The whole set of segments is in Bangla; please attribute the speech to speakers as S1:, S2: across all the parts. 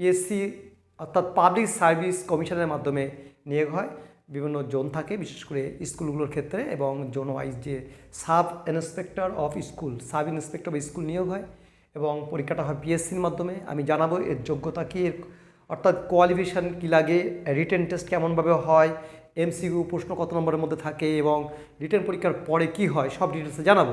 S1: পিএসসি অর্থাৎ পাবলিক সার্ভিস কমিশনের মাধ্যমে নিয়োগ হয়। বিভিন্ন জোন থাকে, বিশেষ করে স্কুলগুলোর ক্ষেত্রে এবং জোন ওয়াইজ যে sub inspector of school sub inspector of school নিয়োগ হয় এবং পরীক্ষাটা হয় পিএসসির মাধ্যমে। আমি জানাব এর যোগ্যতা কী অর্থাৎ কোয়ালিফিকেশান কী লাগে রিটেন টেস্ট কেমনভাবে হয় এমসিকিউ প্রশ্ন কত নম্বরের মধ্যে থাকে এবং রিটার্ন পরীক্ষার পরে কি হয়, সব ডিটেলসে জানাব।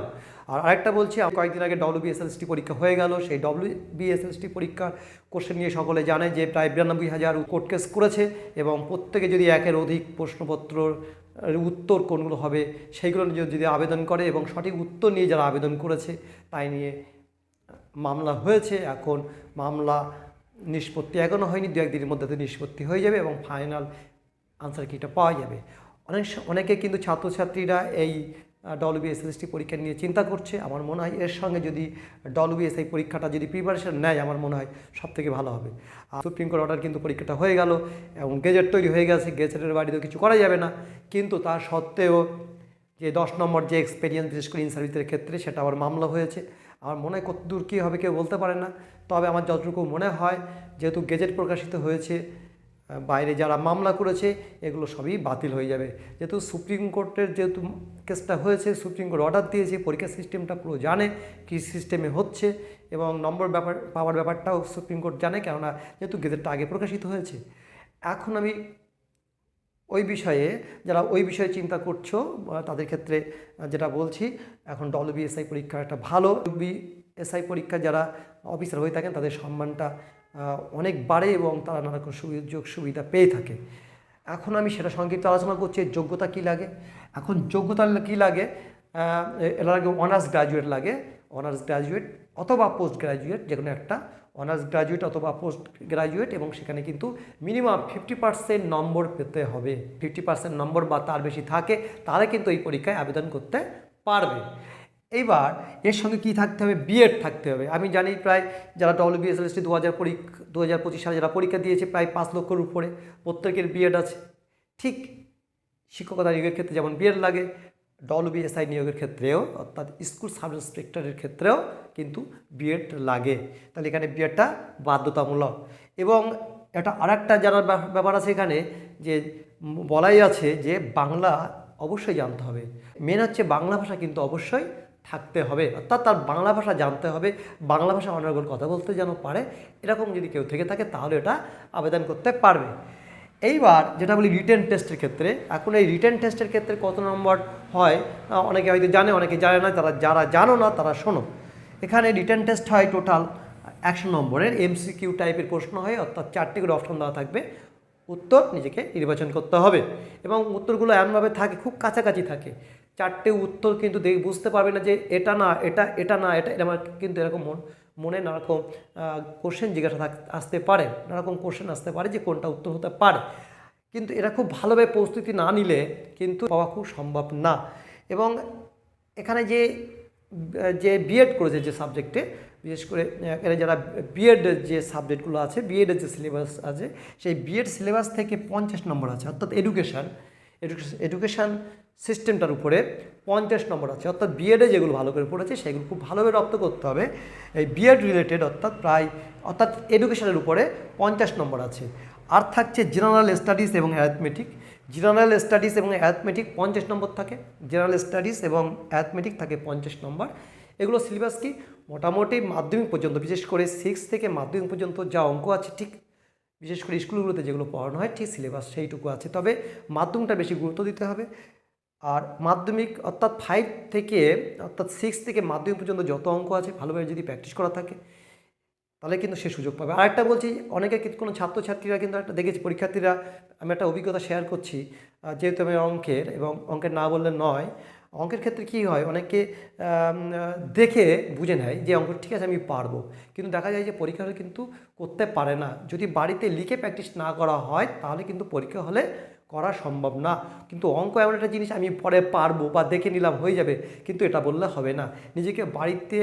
S1: আর আরেকটা বলছি কয়েকদিন আগে ডব্লিউবিএসএলএসটি পরীক্ষা হয়ে গেল। সেই ডব্লিউবিএসএলএসটি পরীক্ষার কোশ্চেন নিয়ে সকলে জানে যে প্রায় বিরানব্বই হাজার কোর্ট কেস করেছে এবং প্রত্যেকে যদি একের অধিক প্রশ্নপত্র উত্তর কোনগুলো হবে, সেইগুলো নিয়ে যদি আবেদন করে এবং সঠিক উত্তর নিয়ে যারা আবেদন করেছে, তাই নিয়ে মামলা হয়েছে। এখন মামলা নিষ্পত্তি এখনও হয়নি দু একদিনের মধ্যে নিষ্পত্তি হয়ে যাবে এবং ফাইনাল আনসার কিটা পাওয়া যাবে। অনেক অনেকে কিন্তু ছাত্রছাত্রীরা এই ডব্লিউবিএসএসটি পরীক্ষা নিয়ে চিন্তা করছে। আমার মনে হয় এর সঙ্গে যদি ডব্লিউবিএসআই পরীক্ষাটা যদি প্রিপারেশন নেয়, আমার মনে হয় সব থেকে ভালো হবে। আর সুপ্রিম কোর্ট অর্ডার কিন্তু পরীক্ষাটা হয়ে গেল এবং গেজেট তৈরি হয়ে গেছে। গেজেটের বাড়িতেও কিছু করা যাবে না। কিন্তু তা সত্ত্বেও যে দশ নম্বর যে এক্সপেরিয়েন্স বিশেষ করে ইন সার্ভিসের ক্ষেত্রে, সেটা আবার মামলা হয়েছে। আমার মনে হয় কত দূর কী হবে কেউ বলতে পারে না। তবে আমার যতটুকু মনে হয়, যেহেতু গেজেট প্রকাশিত হয়েছে বাইরে যারা মামলা করেছে, এগুলো সবই বাতিল হয়ে যাবে। যেহেতু সুপ্রিম কোর্টের যেহেতু কেসটা হয়েছে, সুপ্রিম কোর্ট অর্ডার দিয়েছে, পরীক্ষা সিস্টেমটা পুরো জানে কী সিস্টেমে হচ্ছে এবং নম্বর ব্যাপার, পাওয়ার ব্যাপারটাও সুপ্রিম কোর্ট জানে, কেননা যেহেতু গেজেটটা আগে প্রকাশিত হয়েছে। এখন আমি ওই বিষয়ে, যারা ওই বিষয়ে চিন্তা করছ, তাদের ক্ষেত্রে যেটা বলছি, এখন ডব্লিউবিএসআই পরীক্ষা একটা ভালো। বিএসআই পরীক্ষা যারা অফিসার হয়ে থাকেন, তাদের সম্মানটা অনেক বাড়ে এবং তারা নানা রকম সুযোগ সুবিধা পেয়ে থাকে। এখন আমি সেটা সংক্ষিপ্ত আলোচনা করছি যোগ্যতা কী লাগে? এখন যোগ্যতা কী লাগে? এর লাগে অনার্স গ্রাজুয়েট লাগে। অনার্স গ্রাজুয়েট অথবা পোস্ট গ্রাজুয়েট যে কোনো একটা। অনার্স গ্রাজুয়েট অথবা পোস্ট গ্রাজুয়েট এবং সেখানে কিন্তু মিনিমাম ফিফটি পার্সেন্ট নম্বর পেতে হবে। ফিফটি পার্সেন্ট নম্বর বা তার বেশি থাকে, তারা কিন্তু এই পরীক্ষায় আবেদন করতে পারবে। এইবার এর সঙ্গে কী থাকতে হবে? বিএড থাকতে হবে। আমি জানি প্রায় যারা ডব্লিউবিএসএলএসটি দু হাজার পরীক্ষা দু হাজার পঁচিশ সালে যারা পরীক্ষা দিয়েছে, প্রায় পাঁচ লক্ষর উপরে প্রত্যেকের বিএড আছে। ঠিক শিক্ষকতা নিয়োগের ক্ষেত্রে যেমন বিএড লাগে ডব্লিউবিএসআই নিয়োগের ক্ষেত্রেও, অর্থাৎ স্কুল সাব ইন্সপেক্টরের ক্ষেত্রেও কিন্তু বিএড লাগে। তাহলে এখানে বিএডটা বাধ্যতামূলক। এবং এটা আরেকটা জানার ব্যাপ- ব্যাপার আছে এখানে যে বলাই আছে যে বাংলা অবশ্যই জানতে হবে। মেন হচ্ছে বাংলা ভাষা কিন্তু অবশ্যই থাকতে হবে, অর্থাৎ তার বাংলা ভাষা জানতে হবে, বাংলা ভাষা অনর্গল কথা বলতে যেন পারে, এরকম যদি কেউ থেকে থাকে তাহলে এটা আবেদন করতে পারবে। এইবার যেটা বলি রিটেন টেস্টের ক্ষেত্রে, এখন এই রিটেন টেস্টের ক্ষেত্রে কত নম্বর হয় অনেকে হয়তো জানে, অনেকে জানে না, তারা, যারা জানো না, তারা শোনো। এখানে রিটেন টেস্ট হয় টোটাল একশো নম্বরের এমসিকিউ টাইপের প্রশ্ন হয়, অর্থাৎ চারটে করে অপশন দেওয়া থাকবে। উত্তর নিজেকে নির্বাচন করতে হবে এবং উত্তরগুলো এমনভাবে থাকে, খুব কাছাকাছি থাকে। চারটে উত্তর কিন্তু দেখ বুঝতে পারবে না যে এটা না, এটা এটা না, এটা এরকম কিন্তু এরকম মন মনে নানারকম কোশ্চেন জিজ্ঞাসা আসতে পারে। নানারকম কোশ্চেন আসতে পারে যে কোনটা উত্তর হতে পারে। কিন্তু এরা খুব ভালোভাবে প্রস্তুতি না নিলে কিন্তু পাওয়া খুব সম্ভব না। এবং এখানে যে যে বিএড করেছে যে সাবজেক্টে বিশেষ করে এখানে যারা বিএড যে সাবজেক্টগুলো আছে বিএডের যে সিলেবাস আছে, সেই বিএড সিলেবাস থেকে পঞ্চাশ নম্বর আছে। অর্থাৎ এডুকেশান এডুকেশান সিস্টেমটার উপরে পঞ্চাশ নম্বর আছে। অর্থাৎ বিএডে যেগুলো ভালো করে পড়েছে, সেগুলো খুব ভালোভাবে রপ্ত করতে হবে। এই বিএড রিলেটেড অর্থাৎ প্রায়, অর্থাৎ এডুকেশানের উপরে পঞ্চাশ নম্বর আছে। আর থাকছে জেনারেল স্টাডিজ এবং অ্যাথমেটিক জেনারেল স্টাডিজ এবং অ্যাথমেটিক পঞ্চাশ নম্বর থাকে। জেনারেল স্টাডিজ এবং অ্যাথমেটিক থাকে পঞ্চাশ নম্বর। এগুলো সিলেবাস কি? মোটামুটি মাধ্যমিক পর্যন্ত, বিশেষ করে সিক্স থেকে মাধ্যমিক পর্যন্ত যা অঙ্ক আছে, ঠিক বিশেষ করে স্কুলগুলোতে যেগুলো পড়ানো হয়, ঠিক সিলেবাস সেইটুকু আছে। তবে মাধ্যমটা বেশি গুরুত্ব দিতে হবে। আর মাধ্যমিক, অর্থাৎ ফাইভ থেকে, অর্থাৎ সিক্স থেকে মাধ্যমিক পর্যন্ত যত অঙ্ক আছে, ভালোভাবে যদি প্র্যাকটিস করা থাকে, তাহলে কিন্তু সে সুযোগ পাবে। আরেকটা বলছি, অনেকে কিন্তু কোনো ছাত্রছাত্রীরা কিন্তু একটা, দেখেছি পরীক্ষার্থীরা, আমি একটা অভিজ্ঞতা শেয়ার করছি যেহেতু আমি অঙ্কের, এবং অঙ্কের না বললে নয় অঙ্কের ক্ষেত্রে কী হয়? অনেকে দেখে বুঝে নেয় যে, অঙ্ক, ঠিক আছে, আমি পারব। কিন্তু দেখা যায় যে, পরীক্ষা হলে কিন্তু করতে পারে না। যদি বাড়িতে লিখে প্র্যাকটিস না করা হয়, তাহলে কিন্তু পরীক্ষা হলে করা সম্ভব না। কিন্তু অঙ্ক এমন একটা জিনিস, আমি পরে পারব বা দেখে নিলাম, হয়ে যাবে। কিন্তু এটা বললে হবে না। নিজেকে বাড়িতে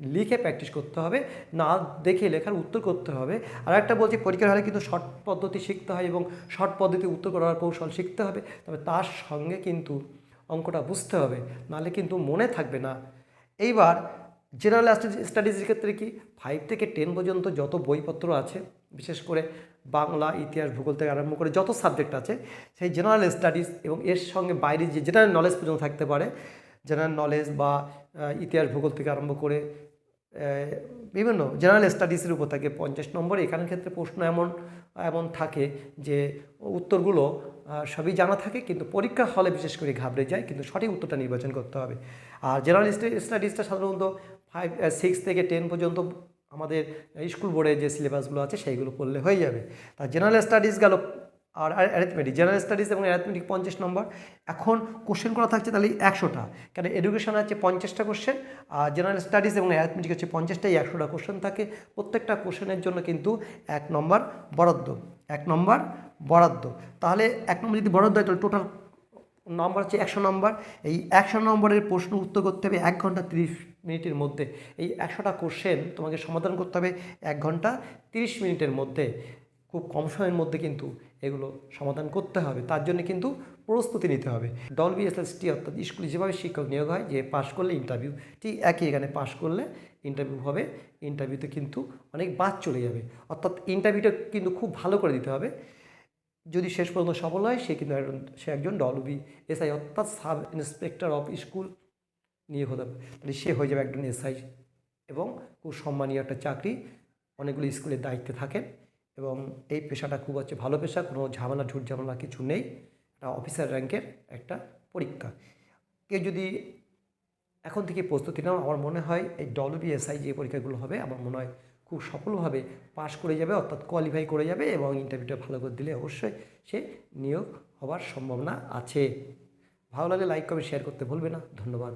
S1: লিখে প্র্যাকটিস করতে হবে, না দেখে লেখার উত্তর করতে হবে। আর একটা বলছি, পরীক্ষার হলে কিন্তু শর্ট পদ্ধতি শিখতে হয় এবং শর্ট পদ্ধতি উত্তর করার কৌশল শিখতে হবে। তবে তার সঙ্গে কিন্তু অঙ্কটা বুঝতে হবে, নাহলে কিন্তু মনে থাকবে না। এইবার জেনারেল স্টাডিজের ক্ষেত্রে কি? ফাইভ থেকে টেন পর্যন্ত যত বইপত্র আছে, বিশেষ করে বাংলা, ইতিহাস, ভূগোল থেকে আরম্ভ করে যত সাবজেক্ট আছে, সেই জেনারেল স্টাডিজ এবং এর সঙ্গে বাইরে যে জেনারেল নলেজ পর্যন্ত থাকতে পারে জেনারেল নলেজ বা ইতিহাস, ভূগোল থেকে আরম্ভ করে বিভিন্ন জেনারেল স্টাডিজের উপর থাকে। পঞ্চাশ নম্বর এখানের ক্ষেত্রে প্রশ্ন এমন এমন থাকে যে উত্তরগুলো সবই জানা থাকে, কিন্তু পরীক্ষা হলে বিশেষ করে ঘাবড়ে যায়, কিন্তু সঠিক উত্তরটা নির্বাচন করতে হবে। আর জেনারেল স্টাডিজটা সাধারণত ফাইভ সিক্স থেকে টেন পর্যন্ত আমাদের স্কুল বোর্ডে যে সিলেবাসগুলো আছে, সেইগুলো পড়লে হয়ে যাবে। আর জেনারেল স্টাডিজ গেল, আর অ্যারিথমেটিক জেনারেল স্টাডিজ এবং অ্যারিথমেটিক পঞ্চাশ নম্বর এখন কোশ্চেন করা থাকছে তাহলে একশোটা। কেন এডুকেশন আছে পঞ্চাশটা কোশ্চেন আর জেনারেল স্টাডিজ এবং অ্যারিথমেটিক হচ্ছে পঞ্চাশটাই একশোটা কোশ্চেন থাকে। প্রত্যেকটা কোশ্চেনের জন্য কিন্তু এক নম্বর বরাদ্দ। এক নম্বর বরাদ্দ। তাহলে এক নম্বর যদি বরাদ্দ হয়, তাহলে টোটাল নম্বর হচ্ছে একশো নম্বর এই একশো নম্বরের প্রশ্ন উত্তর করতে হবে এক ঘণ্টা তিরিশ মিনিটের মধ্যে। এই একশোটা কোশ্চেন তোমাকে সমাধান করতে হবে এক ঘণ্টা তিরিশ মিনিটের মধ্যে। খুব কম সময়ের মধ্যে কিন্তু এগুলো সমাধান করতে হবে। তার জন্য কিন্তু প্রস্তুতি নিতে হবে। ডলবি এসএসটি অর্থাৎ স্কুলে যেভাবে শিক্ষক নিয়োগ হয়, যে পাশ করলে ইন্টারভিউ ঠিক একই এখানে পাশ করলে ইন্টারভিউ হবে। ইন্টারভিউতে কিন্তু অনেক বাদ চলে যাবে। অর্থাৎ ইন্টারভিউটা কিন্তু খুব ভালো করে দিতে হবে। যদি শেষ পর্যন্ত সফল হয়, সে কিন্তু একজন, সে একজন ডলবি এসআই অর্থাৎ সাব ইন্সপেক্টর অফ স্কুল নিয়োগ হতে হবে। তাহলে সে হয়ে যাবে একজন এসআই এবং খুব সম্মানীয় একটা চাকরি। অনেকগুলো স্কুলের দায়িত্বে থাকেন। এবং এই পেশাটা খুব হচ্ছে ভালো পেশা, কোনো ঝামেলা, ঝুট ঝামেলা কিছু নেই। এটা অফিসার র্যাঙ্কের একটা পরীক্ষা। কেউ যদি এখন থেকে প্রস্তুতি নাও, আমার মনে হয় এই ডব্লিউবিএসআই যে পরীক্ষাগুলো হবে, আমার মনে হয় খুব সফলভাবে পাশ করে যাবে, অর্থাৎ কোয়ালিফাই করে যাবে এবং ইন্টারভিউটা ভালো করে দিলে অবশ্যই সে নিয়োগ হওয়ার সম্ভাবনা আছে। ভালো লাগলে লাইক কমেন্ট শেয়ার করতে ভুলবে না। ধন্যবাদ।